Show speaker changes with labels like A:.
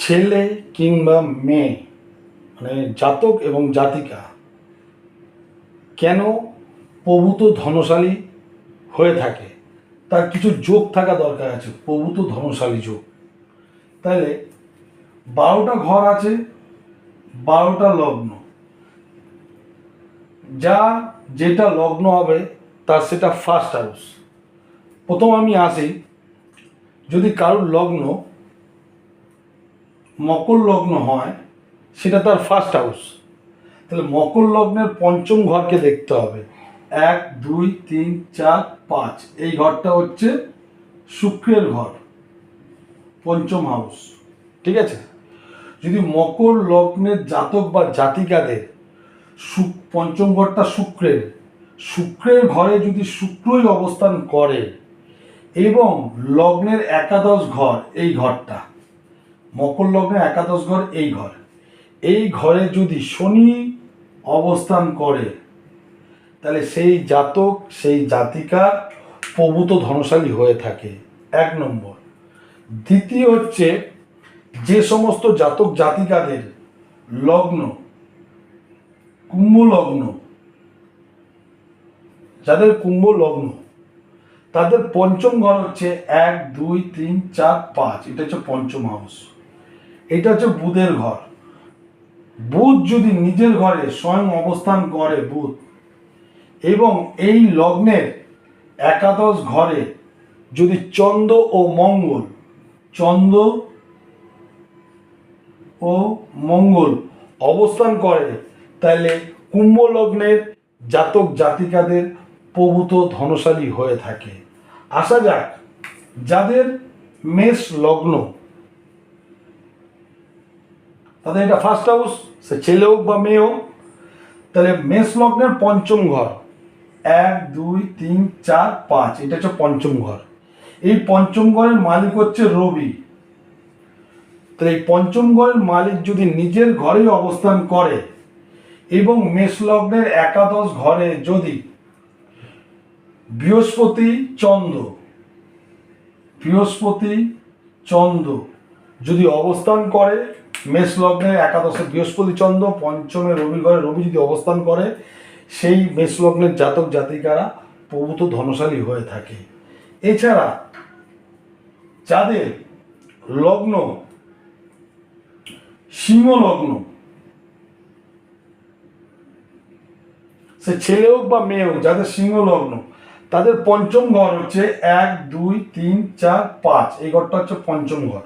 A: ছেলে কিংবা মেয়ে মানে জাতক এবং জাতিকা, কেন প্রভূত ধনশালী হয়ে থাকে? তার কিছু যোগ থাকা দরকার আছে, প্রভূত ধনশালী যোগ। তাহলে বারোটা ঘর আছে, বারোটা লগ্ন। যা যেটা লগ্ন হবে, তার সেটা ফার্স্ট হাউস প্রথম আমি আসি, যদি কারোর লগ্ন মকর লগ্ন হয়, সেটা তার ফার্স্ট হাউস তাহলে মকর লগ্নের পঞ্চম ঘরকে দেখতে হবে। এক, দুই, তিন, চার, পাঁচ। এই ঘরটা হচ্ছে শুক্রের ঘর, পঞ্চম হাউস ঠিক আছে? যদি মকর লগ্নের জাতক বা জাতিকাদের শুক পঞ্চম ঘরটা শুক্রের শুক্রের ঘরে যদি শুক্রই অবস্থান করে, এবং লগ্নের একাদশ ঘর এই ঘরটা মকর লগ্নের একাদশ ঘর, এই ঘর। এই ঘরে যদি শনি অবস্থান করে, তাহলে সেই জাতক, সেই জাতিকার প্রভূত ধনশালী হয়ে থাকে। এক নম্বর। দ্বিতীয় হচ্ছে, যে সমস্ত জাতক জাতিকাদের লগ্ন, কুম্ভ লগ্ন, যাদের কুম্ভ লগ্ন, তাদের পঞ্চম ঘর হচ্ছে এক, দুই, তিন, চার, পাঁচ। এটা হচ্ছে পঞ্চম হাউস এটা হচ্ছে বুধের ঘর। বুধ যদি নিজের ঘরে স্বয়ং অবস্থান করে বুধ, এবং এই লগ্নের একাদশ ঘরে যদি চন্দ্র ও মঙ্গল, চন্দ্র ও মঙ্গল অবস্থান করে তাহলে কুম্ভ লগ্নের জাতক জাতিকাদের প্রভূত ধনশালী হয়ে থাকে। আসা যাক, যাদের মেষ লগ্ন তাদের এটা ফার্স্ট হাউস সে ছেলে হোক বা মেয়ে হোক, তাহলে মেষ লগ্নের পঞ্চম ঘর। এক, দুই, তিন, চার, পাঁচ, এটা হচ্ছে পঞ্চম ঘর। এই পঞ্চম ঘরের মালিক হচ্ছে রবি। তাহলে এই পঞ্চম ঘরের মালিক যদি নিজের ঘরেই অবস্থান করে এবং মেষ লগ্নের একাদশ ঘরে যদি বৃহস্পতি, চন্দ্র বৃহস্পতি, চন্দ্র যদি অবস্থান করে মেষ লগ্নের একাদশে বৃহস্পতি চন্দ্র, পঞ্চমে রবি ঘরে রবি যদি অবস্থান করে, সেই মেষ লগ্নের জাতক জাতিকারা প্রভূত ধনশালী হয়ে থাকে। এছাড়া যাদের লগ্ন সিংহ লগ্ন, সে ছেলে হোক বা মেয়ে হোক, যাদের সিংহ লগ্ন, তাদের পঞ্চম ঘর হচ্ছে এক, দুই, তিন, চার, পাঁচ। এই ঘরটা হচ্ছে পঞ্চম ঘর।